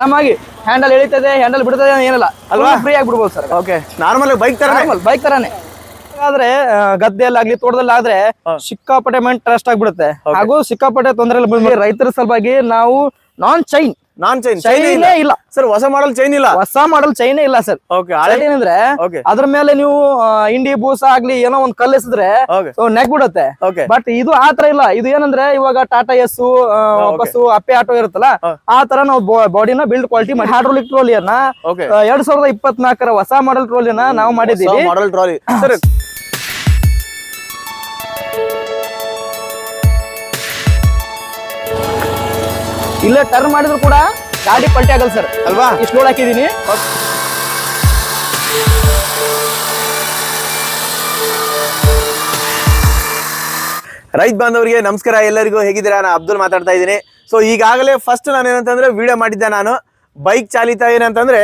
ಆರಾಮಾಗಿ handle ಎಳಿತದೆ handle ಬಿಡ್ತದೆ ಏನಿಲ್ಲ. ಅಲ್ವಾ? ಫ್ರೀ ಆಗಿ ಬಿಡ್ಬೋದು ಸರ್ ಓಕೆ ನಾರ್ಮಲ್ ಬೈಕ್ ತರ ಬೈಕ್ ತರಾನೇ. ಆದ್ರೆ ಗದ್ದೆಯಲ್ಲಾಗ್ಲಿ ತೋಟದಲ್ಲಾದ್ರೆ ಸಿಕ್ಕಾಪಟ್ಟೆ ಮೈಂಡ್ ಟ್ರಸ್ಟ್ ಆಗ್ಬಿಡುತ್ತೆ. ಹಾಗೂ ಸಿಕ್ಕಾಪಟ್ಟೆ ತೊಂದರೆ ರೈತರ ಸಲುವಾಗಿ ನಾವು non chain non chain chain ಇಲ್ಲ. ಸರ್ ಹೊಸ ಮಾಡಲ್ ಚೈನ್ ಇಲ್ಲ. ಹೊಸ ಮಾಡಲ್ ಚೈನ್ ಇಲ್ಲ ಸರ್ ಏನಂದ್ರೆ ಅದ್ರ ಮೇಲೆ ನೀವು ಇಂಡಿ ಬೂಸ ಆಗ್ಲಿ ಏನೋ ಒಂದ್ ಕಲ್ಲಿಸಿದ್ರೆ ನೆಗ್ ನೆಕ್ ಬಿಡುತ್ತೆ. ಬಟ್ ಇದು ಆತರ ಇಲ್ಲ. ಇದು ಏನಂದ್ರೆ ಇವಾಗ Tata Ace bus Ape auto ಇರುತ್ತಲ್ಲ. ಆ ತರ ನಾವು ಬಾಡಿನ ಬಿಲ್ಡ್ ಕ್ವಾಲಿಟಿ ಮಾಡಿ. ಹೈಡ್ರೋಲಿಕ್ ಟ್ರೋಲಿಯನ್ನ ಎರಡ್ ಸಾವಿರದ ಇಪ್ಪತ್ನಾಲ್ಕರ ಹೊಸ ಮಾಡಲ್ ಟ್ರೋಲಿನ ನಾವು ಮಾಡಿದೀವಿ ಮಾಡಲ್ ಟ್ರಾಲಿ ಸರ್ ಇಲ್ಲೇ ಟರ್ನ್ ಮಾಡಿದ್ರು ಕೂಡ ಗಾಡಿ ಪಲ್ಟಿ ಆಗಲ್ಲ ಸರ್ ಅಲ್ವಾ? ಇಷ್ಟು ಲೋಡ್ ಹಾಕಿದೀನಿ. ರೈತ ಬಾಂಧವರಿಗೆ ನಮಸ್ಕಾರ. ಎಲ್ಲರಿಗೂ ಹೇಗಿದ್ದೀರಾ? ನಾನು ಅಬ್ದುಲ್ ಮಾತಾಡ್ತಾ ಇದ್ದೀನಿ. ಸೊ ಈಗಾಗಲೇ ಫಸ್ಟ್ ನಾನು ಏನಂತಂದ್ರೆ ವಿಡಿಯೋ ಮಾಡಿದ್ದೆ ನಾನು. ಬೈಕ್ ಚಾಲಿತ ಏನಂತಂದ್ರೆ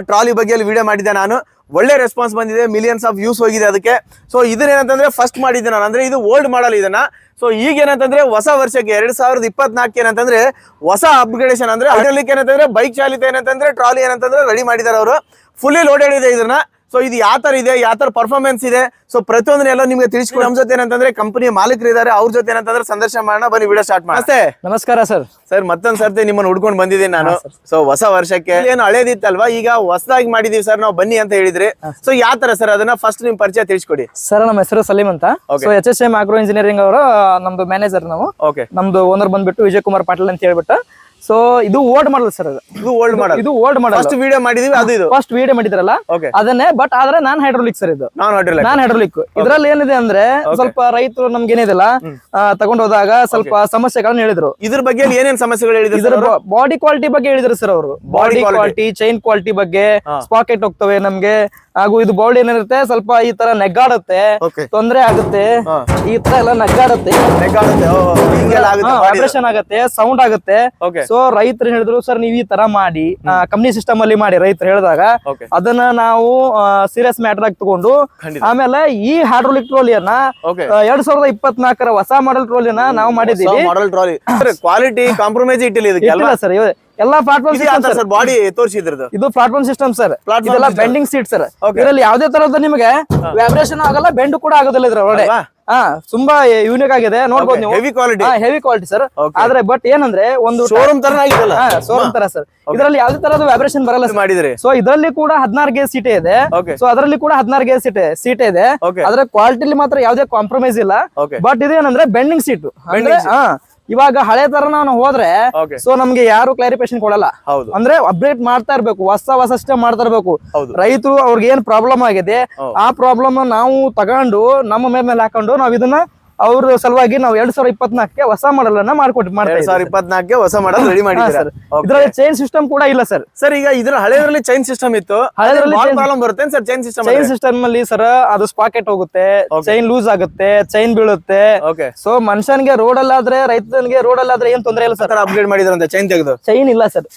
ಟ್ರಾಲಿ ಬಗ್ಗೆ ವಿಡಿಯೋ ಮಾಡಿದ್ದೆ ನಾನು. ಒಳ್ಳೆ ರೆಸ್ಪಾನ್ಸ್ ಬಂದಿದೆ ಮಿಲಿಯನ್ಸ್ ಆಫ್ ವ್ಯೂಸ್ ಹೋಗಿದೆ ಅದಕ್ಕೆ. ಸೊ ಇದನ್ನೇನಂತಂದ್ರೆ ಫಸ್ಟ್ ಮಾಡಿದ್ದೆ ನಾನು. ಅಂದ್ರೆ ಇದು ಓಲ್ಡ್ ಮಾಡಲ್ ಇದನ್ನ. ಸೊ ಈಗ ಏನಂತಂದ್ರೆ ಹೊಸ ವರ್ಷಕ್ಕೆ, ಎರಡ್ ಸಾವಿರದ ಇಪ್ಪತ್ನಾಲ್ಕು ಏನಂತಂದ್ರೆ ಹೊಸ ಅಪ್ಗ್ರೇಡೇಷನ್ ಅಂದ್ರೆ, ಅದರಲ್ಲಿ ಏನಂತಂದ್ರೆ ಬೈಕ್ ಚಾಲಿತ ಏನಂತಂದ್ರೆ ಟ್ರಾಲಿ ಏನಂತಂದ್ರೆ ರೆಡಿ ಮಾಡಿದ್ದಾರೆ ಅವರು. ಫುಲ್ಲಿ ಲೋಡೆಡ್ ಇದೆ ಇದನ್ನ. ಸೊ ಇದು ಯಾವ ತರ ಇದೆ ಯಾವ ತರ ಪರ್ಫಾರ್ಮೆನ್ಸ್ ಇದೆ? ಸೊ ಪ್ರತಿಯೊಂದನ್ನೆಲ್ಲ ನಿಮ್ಗೆ ತಿಳಿಸ್ಕೊಂಡು. ನಮ್ಮ ಜೊತೆ ಏನಂತಂದ್ರೆ ಕಂಪನಿಯ ಮಾಲೀಕರು ಇದ್ದಾರೆ ಅವ್ರ ಜೊತೆ ಏನಂತಂದ್ರೆ ಸಂದರ್ಶನ ಮಾಡೋಣ ಬನ್ನಿ ವಿಡಿಯೋ ಸ್ಟಾರ್ಟ್ ಮಾಡಿ ನಮಸ್ತೆ. ನಮಸ್ಕಾರ ಸರ್. ಸರ್ ಮತ್ತೊಂದ್ ಸರ್ತಿ ನಿಮ್ಮನ್ನ ಹುಡ್ಕೊಂಡು ಬಂದಿದ್ದೀನಿ ನಾನು. ಸೊ ಹೊಸ ವರ್ಷಕ್ಕೆ ಏನು ಹಳೇದಿತ್ತಲ್ವಾ? ಈಗ ಹೊಸದಾಗಿ ಮಾಡಿದೀವಿ ಸರ್ ನಾವು ಬನ್ನಿ ಅಂತ ಹೇಳಿದ್ರಿ. ಸೊ ಯಾವ ತರ ಸರ್ ಅದನ್ನ ಫಸ್ಟ್ ನಿಮ್ ಪರಿಚಯ ತಿಳಿಸ್ಕೊಡಿ. ಸರ್ ನಮ್ಮ ಹೆಸರು ಸಲೀಮ್ ಅಂತ. So H S M agro engineering ಅವರು ನಮ್ದು ಮ್ಯಾನೇಜರ್ ನಾವು. ಓಕೆ ನಮ್ದು ಓನರ್ ಬಂದ್ಬಿಟ್ಟು ವಿಜಯ್ ಕುಮಾರ್ ಪಾಟೀಲ್ ಅಂತ ಹೇಳ್ಬಿಟ್ಟು. ಸೊ ಇದು ಓಲ್ಡ್ ಮಾಡಲ್ ಸರ್ ಅದು. ಇದು ಓಲ್ಡ್ ಮಾಡಲ್ ಇದು ಓಲ್ಡ್ ಮಾಡಲ್ ಫಸ್ಟ್ ವಿಡಿಯೋ ಮಾಡಿದೀವಿ ಅದು ಇದು. ಫಸ್ಟ್ ವಿಡಿಯೋ ಮಾಡಿದ್ರಲ್ಲ? ಅದನ್ನೇ ಬಟ್ ಆದ್ರೆ ನಾನ್ ಹೈಡ್ರೋಲಿಕ್ ಸರ್ ಇದು. ನಾನ್ ಹೈಡ್ರೋಲಿಕ್ ನಾನ್ ಹೈಡ್ರೋಲಿಕ್ ಇದ್ರಲ್ಲಿ ಏನಿದೆ ಅಂದ್ರೆ ಸ್ವಲ್ಪ ರೈತರು ನಮ್ಗೆ ಏನಿದೆಲ್ಲ ತಗೊಂಡ್ ಹೋದಾಗ ಸ್ವಲ್ಪ ಸಮಸ್ಯೆಗಳನ್ನ ಹೇಳಿದ್ರು. ಇದ್ರ ಬಗ್ಗೆ ಏನೇನ್ ಸಮಸ್ಯೆಗಳು ಹೇಳಿದ್ರು ಇದರ ಬಾಡಿ ಕ್ವಾಲಿಟಿ ಬಗ್ಗೆ ಹೇಳಿದ್ರು ಸರ್ ಅವರು. ಬಾಡಿ ಕ್ವಾಲಿಟಿ ಚೈನ್ ಕ್ವಾಲಿಟಿ ಬಗ್ಗೆ ಸ್ಪಾಕೆಟ್ ಹೋಗ್ತವೆ ನಮ್ಗೆ. ಹಾಗೂ ಇದು ಬಾಡಿ ಏನಿರುತ್ತೆ ಸ್ವಲ್ಪ ಈ ತರ ನೆಗ್ಗಾಡುತ್ತೆ. ತೊಂದರೆ ಆಗುತ್ತೆ. ಈ ತರ ಎಲ್ಲ ನೆಗ್ಗಾಡುತ್ತೆ. ಆಗುತ್ತೆ ಸೌಂಡ್ ಆಗುತ್ತೆ ಓಕೆ ಸೊ ರೈತರು ಹೇಳಿದ್ರು ಸರ್ ನೀವ್ ಈ ತರ ಮಾಡಿ ಕಂಪ್ನಿ ಸಿಸ್ಟಮ್ ಅಲ್ಲಿ ಮಾಡಿ ರೈತರು ಹೇಳಿದಾಗ ಅದನ್ನ ನಾವು ಸೀರಿಯಸ್ ಮ್ಯಾಟರ್ ಆಗಿ ತಗೊಂಡು. ಆಮೇಲೆ ಈ ಹೈಡ್ರೋಲಿಕ್ ಟ್ರೋಲಿಯನ್ನ ಎರಡ್ ಸಾವಿರದ ಇಪ್ಪತ್ನಾಲ್ಕರ ಹೊಸ ಮಾಡೆಲ್ ಟ್ರೋಲಿಯನ್ನ ನಾವು ಮಾಡಿದೀವಿ ಮಾಡೆಲ್ ಟ್ರಾಲಿ ಕ್ವಾಲಿಟಿ ಕಾಂಪ್ರಮೈಸ್ ಇಟ್ಟಿಲ್ಲ ಸರ್ ಎಲ್ಲಾ ಪ್ಲಾಟ್ಫಾರ್ಮ್ ಸಿಸ್ಟಮ್ ಸರ್ ಬಾಡಿ ತೋರಿಸಿದ್ರದ್ದು ಇದು ಪ್ಲಾಟ್ಫಾರ್ಮ್ ಸಿಸ್ಟಮ್ ಸರ್ ಇದೆಲ್ಲ ಬೆಂಡಿಂಗ್ ಸೀಟ್ ಸರ್. ಇದರಲ್ಲಿ ಯಾವುದೇ ತರಹದ ನಿಮಗೆ ವ್ಯಾಬ್ರೇಷನ್ ಆಗಲ್ಲ ಬೆಂಡ್ ಕೂಡ ಆಗೋದಿಲ್ಲ ಇದ್ರ ಒಳಗಡೆ. ಹಾ ತುಂಬಾ ಯೂನಿಕ್ ಆಗಿದೆ. ನೋಡ್ಬೋದು ನೀವು. Heavy quality heavy quality sir ಆದ್ರೆ ಬಟ್ ಏನಂದ್ರೆ ಒಂದು ಶೋರೂಮ್ ತರ ಆಗಿದೆಲ್ಲ? ಶೋರೂಮ್ ತರ ಸರ್ ಇದರಲ್ಲಿ ಯಾವುದೇ ತರದ ವ್ಯಾಬ್ರೇಷನ್ ಬರಲ್ಲ. ಮಾಡಿದ್ರಿ. ಸೊ ಇದರಲ್ಲಿ ಕೂಡ ಹದಿನಾರು ಗೇಜ್ ಸೀಟೆ ಇದೆ. ಸೊ ಅದರಲ್ಲಿ ಕೂಡ ಹದಿನಾರು ಗೇಜ್ ಸೀಟೆ ಸೀಟ್ ಇದೆ. ಆದ್ರೆ ಕ್ವಾಲಿಟಿಲಿ ಮಾತ್ರ ಯಾವುದೇ ಕಾಂಪ್ರಮೈಸ್ ಇಲ್ಲ. ಬಟ್ ಇದೇನಂದ್ರೆ ಬೆಂಡಿಂಗ್ ಸೀಟ್ ಹಾ ಇವಾಗ ಹಳೆ ತರ ನಾನು ಹೋದ್ರೆ ಸೊ ನಮ್ಗೆ ಯಾರು ಕ್ಲಾರಿಫಿಕೇಶನ್ ಕೊಡಲ್ಲ. ಹೌದು. ಅಂದ್ರೆ ಅಪ್ಡೇಟ್ ಮಾಡ್ತಾ ಇರ್ಬೇಕು ಹೊಸ ಹೊಸ ಸಿಸ್ಟಮ್ ಮಾಡ್ತಾ ಇರ್ಬೇಕು. ರೈತರು ಅವ್ರಿಗೆ ಏನ್ ಪ್ರಾಬ್ಲಮ್ ಆಗಿದೆ ಆ ಪ್ರಾಬ್ಲಮ್ ನಾವು ತಗೊಂಡು ನಮ್ಮ ಮೇಲೆ ಹಾಕೊಂಡು ನಾವ್ ಇದನ್ನ ಅವ್ರ ಸಲುವಾಗಿ ನಾವು ಎರಡ್ ಸಾವಿರದ ಇಪ್ಪತ್ನಾಲ್ಕಕ್ಕೆ ಹೊಸ ಮಾಡಲ್ ಅನ್ನ ಮಾಡ್ಕೊಟ್ಟು ಮಾಡ್ತಾ ಎರಡ್ ಸಾವಿರದ ಇಪ್ಪತ್ನಾಲ್ಕೆ ಹೊಸ ಮಾಡಲ್ ರೆಡಿ ಸರ್. ಇದ್ರಲ್ಲಿ ಚೈನ್ ಸಿಸ್ಟಮ್ ಕೂಡ ಇಲ್ಲ ಸರ್. ಸರ್ ಈಗ ಇದ್ರ ಹಳೆಯದ್ರಲ್ಲಿ ಚೈನ್ ಸಿಸ್ಟಮ್ ಇತ್ತು. ಪ್ರಾಬ್ಲಮ್ ಬರುತ್ತೆ sir chain system chain system ಅಲ್ಲಿ ಸರ್ ಅದು ಸ್ಪಾಕೆಟ್ ಹೋಗುತ್ತೆ ಚೈನ್ ಲೂಸ್ ಆಗುತ್ತೆ ಚೈನ್ ಬೀಳುತ್ತೆ. ಸೊ ಮನುಷ್ಯನ್ಗೆ ರೋಡ್ ಅಲ್ಲಾದ್ರೆ ರೈತನಿಗೆ ರೋಡ್ ಅಲ್ಲಾದ್ರೆ ಏನ್ ತೊಂದರೆ ಇಲ್ಲ ಸರ್. ಅಪ್ಗ್ರೇಡ್ ಮಾಡಿದ್ರಂತೆ ಚೈನ್ ತೆಗೆದು? ಚೈನ್ ಇಲ್ಲ ಸರ್.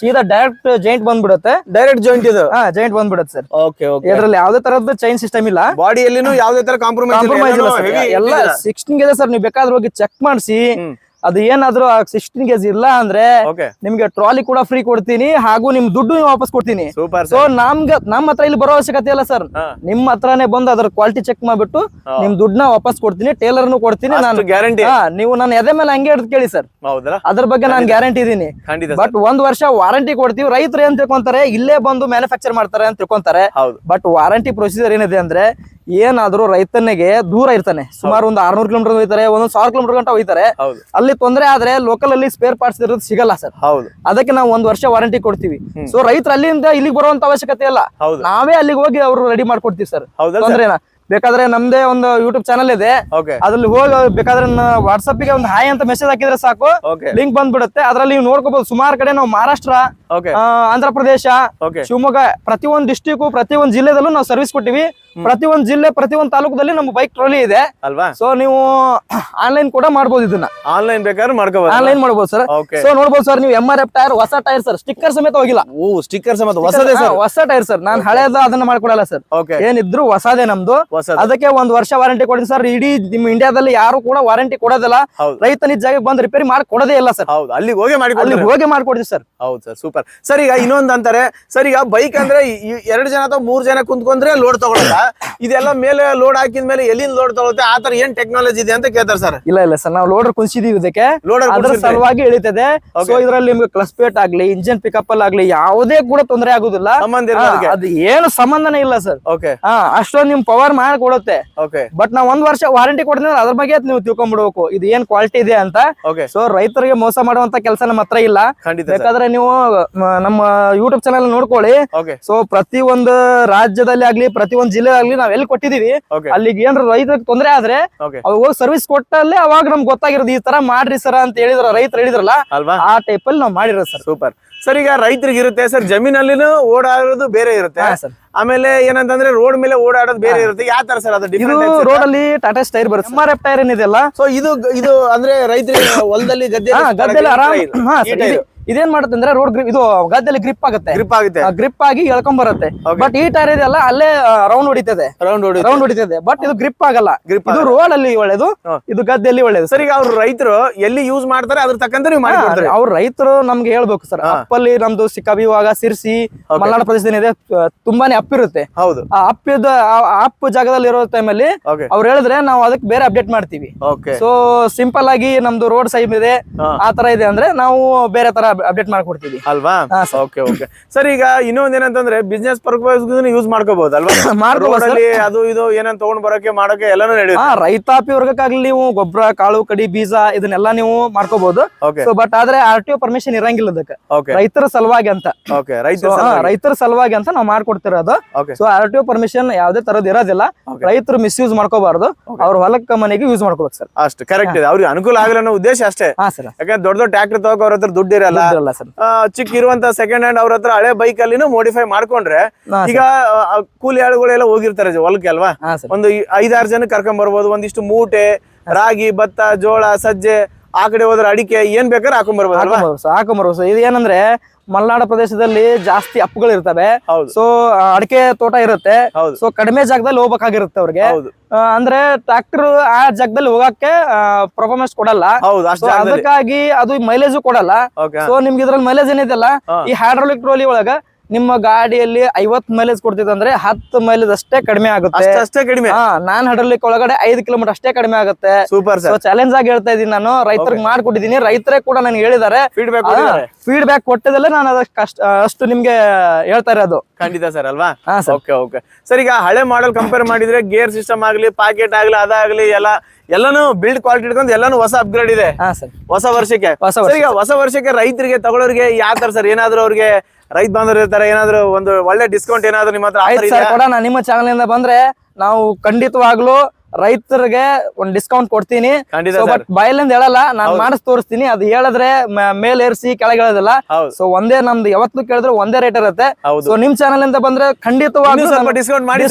ಸೀದಾ ಡೈರೆಕ್ಟ್ ಜೈಂಟ್ ಬಂದ್ಬಿಡುತ್ತೆ. ಡೈರೆಕ್ಟ್ ಜಾಯಿಂಟ್ ಇದು? ಹಾ ಜಾಯಿಂಟ್ ಬಂದ್ಬಿಡುತ್ತೆ ಸರ್. ಓಕೆ ಓಕೆ ಇದ್ರಲ್ಲಿ ಯಾವ್ದೇ ತರದ್ದು ಚೈನ್ ಸಿಸ್ಟಮ್ ಇಲ್ಲ. ಬಾಡಿಯಲ್ಲಿ ಯಾವ್ದೇ ತರ ಕಾಂಪ್ರಮೈಸ್ ಇಲ್ಲ. ಎಲ್ಲ ಸಿಕ್ಸ್ಟೀನ್ ಗೇಜ್ ಸರ್ ನೀವು ಬೇಕಾದ್ರೆ ಹೋಗಿ ಚೆಕ್ ಮಾಡಿಸಿ. ಅದು ಏನಾದ್ರೂ ಸಿಕ್ಸ್ಟೀನ್ ಗೇಜ್ ಇಲ್ಲ ಅಂದ್ರೆ ನಿಮ್ಗೆ ಟ್ರಾಲಿ ಕೂಡ ಫ್ರೀ ಕೊಡ್ತೀನಿ ಹಾಗೂ ನಿಮ್ ದುಡ್ಡು ವಾಪಸ್ ಕೊಡ್ತೀನಿ. ಸೂಪರ್ ಸೊ ನಮ್ಗೆ ನಮ್ ಹತ್ರ ಇಲ್ಲಿ ಬರೋ ಅವಶ್ಯಕತೆ ಇಲ್ಲ ಸರ್. ನಿಮ್ ಹತ್ರನೇ ಬಂದು ಅದ್ರ ಕ್ವಾಲಿಟಿ ಚೆಕ್ ಮಾಡ್ಬಿಟ್ಟು. ನಿಮ್ ದುಡ್ಡನ್ನ ವಾಪಸ್ ಕೊಡ್ತೀನಿ ಟೇಲರ್ನು ಕೊಡ್ತೀನಿ ನಾನು. ಗ್ಯಾರಂಟಿ ನೀವು ನನ್ನ ಎದೆ ಮೇಲೆ ಹಂಗೆ ಹಿಡ್ದು ಕೇಳಿ ಸರ್. ಅದ್ರ ಬಗ್ಗೆ ನಾನು ಗ್ಯಾರಂಟಿ ಇದೀನಿ. ಬಟ್ ಒಂದ್ ವರ್ಷ ವಾರಂಟಿ ಕೊಡ್ತೀವಿ. ರೈತರು ಏನ್ ತಿಳ್ಕೊಂತಾರೆ? ಇಲ್ಲೇ ಬಂದು ಮ್ಯಾನುಫ್ಯಾಕ್ಚರ್ ಮಾಡ್ತಾರೆ ಅಂತ ತಿಳ್ಕೊಂತಾರೆ. ಬಟ್ ವಾರಂಟಿ ಪ್ರೊಸೀಜರ್ ಏನಿದೆ ಅಂದ್ರೆ ಏನಾದ್ರೂ ರೈತನಿಗೆ ದೂರ ಇರ್ತಾನೆ. ಸುಮಾರು ಒಂದು ಆರ್ನೂರು ಕಿಲೋಮೀಟರ್ ಹೋಯ್ತಾರೆ ಒಂದೊಂದು ಸಾವಿರ ಕಿಲೋಮೀಟರ್ ಗಂಟ ಹೋಯ್ತಾರೆ ಅಲ್ಲಿ ತೊಂದರೆ ಆದ್ರೆ ಲೋಕಲ್ ಅಲ್ಲಿ ಸ್ಪೇರ್ ಪಾರ್ಟ್ಸ್ ಇರೋದು ಸಿಗಲ್ಲ ಸರ್. ಹೌದು. ಅದಕ್ಕೆ ನಾವು ಒಂದ್ ವರ್ಷ ವಾರಂಟಿ ಕೊಡ್ತೀವಿ. ಸೊ ರೈತರು ಅಲ್ಲಿಂದ ಇಲ್ಲಿಗೆ ಬರುವಂತ ಅವಶ್ಯಕತೆ ಇಲ್ಲ. ನಾವೇ ಅಲ್ಲಿಗೆ ಹೋಗಿ ಅವ್ರು ರೆಡಿ ಮಾಡ್ಕೊಡ್ತೀವಿ ಸರ್. ತೊಂದ್ರೆ ತೊಂದ್ರೆನ? ಬೇಕಾದ್ರೆ ನಮ್ದೇ ಒಂದು ಯೂಟ್ಯೂಬ್ ಚಾನಲ್ ಇದೆ. ಅದ್ರಲ್ಲಿ ಹೋಗಿ ಬೇಕಾದ್ರೆ ವಾಟ್ಸ್ಆಪ್ಗೆ ಒಂದು ಹಾಯ್ ಅಂತ ಮೆಸೇಜ್ ಹಾಕಿದ್ರೆ ಸಾಕು. ಲಿಂಕ್ ಬಂದ್ಬಿಡುತ್ತೆ. ಅದ್ರಲ್ಲಿ ನೀವು ನೋಡ್ಕೋಬಹುದು ಸುಮಾರು ಕಡೆ ನಾವು ಮಹಾರಾಷ್ಟ್ರ ಆಂಧ್ರ ಪ್ರದೇಶ ಶಿವಮೊಗ್ಗ ಪ್ರತಿ ಪ್ರತಿಯೊಂದು ಡಿಸ್ಟಿಕ್ ಪ್ರತಿ ಪ್ರತಿಯೊಂದು ಜಿಲ್ಲೆದಲ್ಲೂ ನಾವು ಸರ್ವಿಸ್ ಕೊಟ್ಟಿವಿ. ಪ್ರತಿಯೊಂದು ಜಿಲ್ಲೆ ಪ್ರತಿ ಒಂದ್ ತಾಲೂಕದಲ್ಲಿ ನಮ್ಮ ಬೈಕ್ ಟ್ರಾಲಿ ಇದೆ. ಅಲ್ವಾ? ಸೊ ನೀವು ಆನ್ಲೈನ್ ಕೂಡ ಮಾಡಬಹುದು ಇದನ್ನ. ಆನ್ಲೈನ್ ಬೇಕಾದ್ರೆ ಮಾಡ್ಕೋಬಹುದು ಆನ್ಲೈನ್ ಮಾಡಬಹುದು ಸರ್ ಸೊ ನೋಡಬಹುದು ಸರ್ ನೀವು ಎಂ ಆರ್ ಎಫ್ ಟೈರ್ ಹೊಸ ಟೈರ್ ಸರ್ ಸ್ಟಿಕ್ಕರ್ ಸಮೇತ ಹೋಗಿಲ್ಲ. ಓ ಸ್ಟಿಕ್ಕರ್ ಸಮೇತ ಹೊಸದೇ ಸರ್ ಹೊಸ ಟೈರ್ ಸರ್ ನಾನು ಹಳೇದ ಅದನ್ನ ಮಾಡ್ಕೊಡಲ್ಲ ಸರ್ ಏನಿದ್ರು ಹೊಸದೇ ನಮ್ದು. ಅದಕ್ಕೆ ಒಂದ್ ವರ್ಷ ವಾರಂಟಿ ಕೊಡ್ತೀನಿ ಸರ್ ಇಡೀ ನಿಮ್ ಇಂಡಿಯಾದಲ್ಲಿ ಯಾರು ಕೂಡ ವಾರಂಟಿ ಕೊಡೋದಿಲ್ಲ. ರೈತ ನಿಜ ಜಾಗ ಬಂದ್ ರಿಪೇರಿ ಮಾಡಿ ಕೊಡೋದೇ ಇಲ್ಲ ಸರ್ ಹೌದು. ಅಲ್ಲಿಗೆ ಹೋಗಿ ಮಾಡಿ ಅಲ್ಲಿ ಹೋಗಿ ಮಾಡ್ಕೊಡ್ತೀವಿ ಸರ್ ಹೌದು ಸರ್ ಸೂಪರ್ ಸರ್ ಈಗ ಇನ್ನೊಂದ್ ಅಂತಾರೆ. ಸರ್ ಈಗ ಬೈಕ್ ಅಂದ್ರೆ ಎರಡು ಜನ ಅಥವಾ ಮೂರ್ ಜನ ಕುಂತ್ಕೊಂಡ್ರೆ ಲೋಡ್ ತಗೊಳಲ್ಲ? ಇದೆಲ್ಲ ಮೇಲೆ ಲೋಡ್ ಹಾಕಿದ ಮೇಲೆ ಎಲ್ಲಿಂದ ಲೋಡ್ ತಗೊಳುತ್ತೆ? ಆ ತರ ಏನ್ ಟೆಕ್ನಾಲಜಿ ಇದೆ ಅಂತ ಕೇಳ್ತಾರೆ ಸರ್ ಇಲ್ಲ ಇಲ್ಲ ಸರ್ ನಾವು ಲೋಡರ್ ಕುಸಿದೀವಿ ಇದಕ್ಕೆ. ಲೋಡರ್ ಅದ್ರ ಸಲುವಾಗಿ ಇಳಿತದೆ. ಸೊ ಇದ್ರಲ್ಲಿ ನಿಮ್ಗೆ ಕ್ಲಸ್ ಪ್ಲೇಟ್ ಆಗ್ಲಿ ಇಂಜಿನ್ ಪಿಕಪ್ ಅಲ್ಲಿ ಆಗ್ಲಿ ಯಾವುದೇ ಕೂಡ ತೊಂದರೆ ಆಗುದಿಲ್ಲ. ಅದು ಏನು ಸಂಬಂಧನೇ ಇಲ್ಲ ಸರ್ ಓಕೆ ಅಷ್ಟೊಂದು ನಿಮ್ ಪವರ್ ಮಾಡಿ ಕೊಡುತ್ತೆ ಓಕೆ ಬಟ್ ನಾವ್ ಒಂದ್ ವರ್ಷ ವಾರಂಟಿ ಕೊಡ್ತೀನಿ ಅದ್ರ ಬಗ್ಗೆ ನೀವು ತಿಳ್ಕೊಂಡ್ಬಿಡ್ಬೇಕು ಇದು ಏನ್ ಕ್ವಾಲಿಟಿ ಇದೆ ಅಂತ. ಸೊ ರೈತರಿಗೆ ಮೋಸ ಮಾಡುವಂತ ಕೆಲಸ ನಮ್ಮ ಹತ್ರ ಇಲ್ಲ. ಯಾಕಂದ್ರೆ ಬೇಕಾದ್ರೆ ನೀವು ನಮ್ಮ ಯೂಟ್ಯೂಬ್ ಚಾನಲ್ ನೋಡ್ಕೊಳ್ಳಿ. ಸೊ ಪ್ರತಿ ಒಂದು ರಾಜ್ಯದಲ್ಲಿ ಆಗ್ಲಿ ಪ್ರತಿ ಒಂದು ಜಿಲ್ಲೆ ಆಗ್ಲಿ ನಾವ್ ಎಲ್ಲಿ ಕೊಟ್ಟಿದೀವಿ ಅಲ್ಲಿಗೆ ಏನ್ರ ರೈತರಿಗೆ ತೊಂದ್ರೆ ಆದ್ರೆ ಅವಾಗ ಹೋಗಿ ಸರ್ವಿಸ್ ಕೊಟ್ಟಲ್ಲೇ ಅವಾಗ ನಮ್ಗೆ ಗೊತ್ತಾಗಿರೋದು ಈ ತರ ಮಾಡ್ರಿ ಸರ್ ಅಂತ ಹೇಳಿದ್ರ ರೈತರು ಹೇಳಿದ್ರಲ್ಲ ಅಲ್ವಾ? ಆ ಟೈಪ್ ಅಲ್ಲಿ ನಾವ್ ಮಾಡಿರೋದು ಸರ್ ಸೂಪರ್ ಸರ್ ಈಗ ರೈತರಿಗೆ ಇರುತ್ತೆ ಸರ್ ಜಮೀನಲ್ಲಿನೂ ಓಡಾಡೋದು ಬೇರೆ ಇರುತ್ತೆ. ಆಮೇಲೆ ಏನಂತಂದ್ರೆ ರೋಡ್ ಮೇಲೆ ಓಡಾಡೋದು ಬೇರೆ ಇರುತ್ತೆ. ಯಾವ ತರ ಸರ್ ಅದು? ಇದು ರೋಡ್ ಅಲ್ಲಿ ಟಾಟಾ ಸ್ಟೈರ್ ಬರುತ್ತೆ ಎಂ ಆರ್ ಎಫ್ ಟೈರ್ ಏನಿದೆಲ್ಲ ಸೊ ಇದು ಇದು ಅಂದ್ರೆ ರೈತರಿಗೆ ಹೊಲದಲ್ಲಿ ಗದ್ದೆ ಹಾ ಗದ್ದೆಲಿ ಆರಾಮ್ ಹಾ ಸರ್ ಇದು- ಇದೇನ್ ಮಾಡುತ್ತೆ ಅಂದ್ರೆ ರೋಡ್ ಗ್ರಿಪ್ ಇದು ಗದ್ದೆಲಿ ಗ್ರಿಪ್ ಆಗುತ್ತೆ. ಗ್ರಿಪ್ ಆಗುತ್ತೆ. ಗ್ರಿಪ್ ಆಗಿ ಎಳ್ಕೊಂಡ್ ಬರುತ್ತೆ ಬಟ್ ಈ ಟೈರ್ ಇದೆಲ್ಲ ಅಲ್ಲೇ ರೌಂಡ್ ಹೊಡಿತದೆ. ರೌಂಡ್ ರೌಂಡ್ ಹೊಡಿತದೆ. ಬಟ್ ಇದು ಗ್ರಿಪ್ ಆಗಲ್ಲ. ಗ್ರಿಪ್ ಇದು ರೋಡ್ ಅಲ್ಲಿ ಒಳ್ಳೇದು ಇದು ಗದ್ದೆಯಲ್ಲಿ ಒಳ್ಳೇದು. ಸರ್ ಈಗ ಅವ್ರು ರೈತರು ಎಲ್ಲಿ ಯೂಸ್ ಮಾಡ್ತಾರೆ ಅದ್ರ ತಕ್ಕಂತೆ ನೀವು ಮಾಡಿ ಕೊಡ್ತಾರೆ. ಅವ್ರ ರೈತರು ನಮ್ಗೆ ಹೇಳ್ಬೇಕು ಸರ್. ಅಪ್ಪಲ್ಲಿ ನಮ್ದು ಸಿಕ್ಕಾಬಿವಾಗ ಸಿರ್ಸಿ ಮಲೆನಾಡು ಪ್ರದೇಶ ಇದೆ ತುಂಬಾನೇ ಅಪ್ ಇರುತ್ತೆ. ಹೌದು. ಆ ಅಪ್ಪಿದ ಅಪ್ ಜಾಗದಲ್ಲಿ ಇರೋ ಟೈಮಲ್ಲಿ ಅಲ್ಲಿ ಅವ್ರು ಹೇಳಿದ್ರೆ ನಾವು ಅದಕ್ಕೆ ಬೇರೆ ಅಪ್ಡೇಟ್ ಮಾಡ್ತೀವಿ. ಸೊ ಸಿಂಪಲ್ ಆಗಿ ನಮ್ದು ರೋಡ್ ಸೈಡ್ ಇದೆ. ಆ ತರ ಇದೆ ಅಂದ್ರೆ ನಾವು ಬೇರೆ ತರ ಅಪ್ಡೇಟ್ ಮಾಡ್ಕೊಡ್ತೀವಿ. ಅಲ್ವಾ. ಓಕೆ ಓಕೆ ಸರ್ ಈಗ ಇನ್ನೊಂದ್ ಏನಂತಂದ್ರೆ ಬಿಸ್ನೆಸ್ ಪರ್ಪಸ್ ಯೂಸ್ ಮಾಡ್ಕೋಬಹುದು ಅಲ್ವಾ? Road ಅದು ಇದು ಏನಂತ ತಗೊಂಡ್ ಬರೋಕೆ ಮಾಡೋಕೆ ಎಲ್ಲಾನು ನಡೆಯುತ್ತೆ. ರೈತಾಪಿ ವರ್ಗಕ್ಕಾಗ್ಲಿ ನೀವು ಗೊಬ್ಬರ ಕಾಳು ಕಡಿ ಬೀಜ ಇದನ್ನೆಲ್ಲ ನೀವು ಮಾಡ್ಕೋಬಹುದು. ಬಟ್ ಆದ್ರೆ ಆರ್ ಟಿ ಒ ಪರ್ಮಿಷನ್ ಇರಂಗಿಲ್ಲ ಅದಕ್ಕೆ. ರೈತರ ಸಲುವಾಗಿ ಅಂತ. ರೈತರ ಸಲುವಾಗಿ. ಅಂತ ನಾವು ಮಾಡ್ಕೊಡ್ತಿರೋದು. So R T O permission ಯಾವ್ದೇ ತರದ್ ಇರೋದಿಲ್ಲ. ರೈತರು ಮಿಸ್ ಯೂಸ್ ಮಾಡ್ಕೋಬಾರ್ದು ಅವ್ರ ಹೊಲಕ್ಕ ಮನೆಗೆ ಯೂಸ್ ಮಾಡ್ಕೋಬೇಕು ಸರ್ ಅಷ್ಟು ಕರೆಕ್ಟ್ ಇದೆ. ಅವ್ರಿಗೆ ಅನುಕೂಲ ಆಗಲಿ ಅನ್ನೋ ಉದ್ದೇಶ ಅಷ್ಟೇ. ಯಾಕಂದ್ರೆ ದೊಡ್ಡ ದೊಡ್ಡ ಟ್ರಾಕ್ಟರ್ ತಗೋಕ್ ಅವ್ರ ಹತ್ರ ದುಡ್ಡು ಇರಲ್ಲ. ಚಿಕ್ಕ ಇರುವಂತ ಸೆಕೆಂಡ್ ಹ್ಯಾಂಡ್ ಅವ್ರ ಹತ್ರ ಹಳೆ ಬೈಕ್ ಅಲ್ಲಿನೂ ಮೋಡಿಫೈ ಮಾಡ್ಕೊಂಡ್ರೆ ಈಗ ಕೂಲಿ ಆಳುಗಳೆಲ್ಲ ಹೋಗಿರ್ತಾರೆ ಹೊಲಕ್ಕೆ ಅಲ್ವಾ? ಒಂದು ಐದಾರು ಜನ ಕರ್ಕೊಂಡ್ ಬರ್ಬೋದು ಒಂದಿಷ್ಟು ಮೂಟೆ ರಾಗಿ ಭತ್ತ ಜೋಳ ಸಜ್ಜೆ ಆ ಕಡೆ ಹೋದ್ರೆ ಅಡಿಕೆ ಏನ್ ಬೇಕಾದ್ರೆ ಹಾಕೊಂಡ್ಬರ್ಬೋದು ಹಾಕೊಂಬರ್ಬೋದು ಸರ್ ಇದು ಏನಂದ್ರೆ ಮಲ್ನಾಡ ಪ್ರದೇಶದಲ್ಲಿ ಜಾಸ್ತಿ ಅಪ್ಪುಗಳು ಇರ್ತವೆ ಸೊ ಅಡಿಕೆ ತೋಟ ಇರುತ್ತೆ. ಸೊ ಕಡಿಮೆ ಜಾಗದಲ್ಲಿ ಹೋಗ್ಬೇಕಾಗಿರುತ್ತೆ ಅವ್ರಿಗೆ. ಅಂದ್ರೆ ಟ್ರಾಕ್ಟರ್ ಆ ಜಾಗದಲ್ಲಿ ಹೋಗಕ್ಕೆ ಪರ್ಫಾರ್ಮೆನ್ಸ್ ಕೊಡಲ್ಲ. ಅದಕ್ಕಾಗಿ ಅದು ಮೈಲೇಜ್ ಕೊಡಲ್ಲ. ಸೊ ನಿಮ್ಗೆ ಇದ್ರಲ್ಲಿ ಮೈಲೇಜ್ ಏನಿದೆಲ್ಲ. ಈ ಹೈಡ್ರಾಲಿಕ್ ಟ್ರೋಲಿ ಒಳಗ ನಿಮ್ಮ ಗಾಡಿಯಲ್ಲಿ ಐವತ್ ಮೈಲೇಜ್ ಕೊಡ್ತಿದ್ರೆ ಹತ್ತು ಮೈಲೇಜ್ ಅಷ್ಟೇ ಕಡಿಮೆ ಆಗುತ್ತೆ. ಅಷ್ಟೇ ಕಡಿಮೆ. ಹಾ ನಾನ್ ಹಡಲಿಕ್ಕೆ ಒಳಗಡೆ ಐದು ಕಿಲೋಮೀಟರ್ ಅಷ್ಟೇ ಕಡಿಮೆ ಆಗುತ್ತೆ. ಸೂಪರ್ ಸರ್ ಚಾಲೆಂಜ್ ಆಗಿ ಹೇಳ್ತಾ ಇದೀನಿ ನಾನು. ರೈತರಿಗೆ ಮಾಡ್ಕೊಟ್ಟಿದ್ದೀನಿ. ರೈತರೇ ಕೂಡ ನನ್ಗೆ ಹೇಳಿದ್ದಾರೆ. ಫೀಡ್ಬ್ಯಾಕ್ ಫೀಡ್ಬ್ಯಾಕ್ ಕೊಟ್ಟದಲ್ಲೇ ನಾನು ಅದಕ್ಕೆ ಅಷ್ಟು ನಿಮ್ಗೆ ಹೇಳ್ತಾ ಇರೋದು. ಖಂಡಿತ ಸರ್ ಅಲ್ವಾ? ಓಕೆ ಓಕೆ ಸರ್ ಈಗ ಹಳೆ ಮಾಡೆಲ್ ಕಂಪೇರ್ ಮಾಡಿದ್ರೆ ಗೇರ್ ಸಿಸ್ಟಮ್ ಆಗ್ಲಿ ಪಾಕೆಟ್ ಆಗ್ಲಿ ಅದಾಗ್ಲಿ ಎಲ್ಲ ಎಲ್ಲಾನು ಬಿಲ್ಡ್ ಕ್ವಾಲಿಟಿ ಇಟ್ಕೊಂಡು ಎಲ್ಲಾನು ಹೊಸ ಅಪ್ಗ್ರೇಡ್ ಇದೆ. ಹೊಸ ವರ್ಷಕ್ಕೆ. ಹೊಸ ವರ್ಷಕ್ಕೆ. ರೈತರಿಗೆ ತಗೊಳ್ಳೋರಿಗೆ ಯಾವ ತರ ಸರ್ ಏನಾದ್ರು ಅವ್ರಿಗೆ ರೈತ ಬಾಂಧವರು ಇರ್ತಾರೆ ಏನಾದ್ರು ಒಂದು ಒಳ್ಳೆ ಡಿಸ್ಕೌಂಟ್ ಏನಾದ್ರು ನಿಮ್ಮ ಹತ್ರ ಕೊಡೋಣ. ನಿಮ್ಮ ಚಾನಲ್ ಇಂದ ಬಂದ್ರೆ ನಾವು ಖಂಡಿತವಾಗ್ಲೂ ರೈತರಿಗೆ ಒಂದ್ ಡಿಸ್ಕೌಂಟ್ ಕೊಡ್ತೀನಿ. ಬಟ್ ಬಾಯಲ್ಲಿಂದ ಹೇಳಲ್ಲ ನಾನು ಮಾಡಿಸ್ ತೋರಿಸ್ತೀನಿ. ಅದು ಹೇಳಿದ್ರೆ ಮೇಲ್ ಏರ್ಸಿ ಕೆಳಗೆ ಹೇಳೋದಿಲ್ಲ. ಸೊ ಒಂದೇ ನಮ್ದು ಯಾವತ್ತು ಕೇಳಿದ್ರೆ ಒಂದೇ ರೇಟ್ ಇರುತ್ತೆ. ಸೊ ನಿಮ್ ಚಾನಲ್ ಇಂದ ಬಂದ್ರೆ ಖಂಡಿತವಾಗ್ಲೂ ಡಿಸ್ಕೌಂಟ್ ಮಾಡಿ.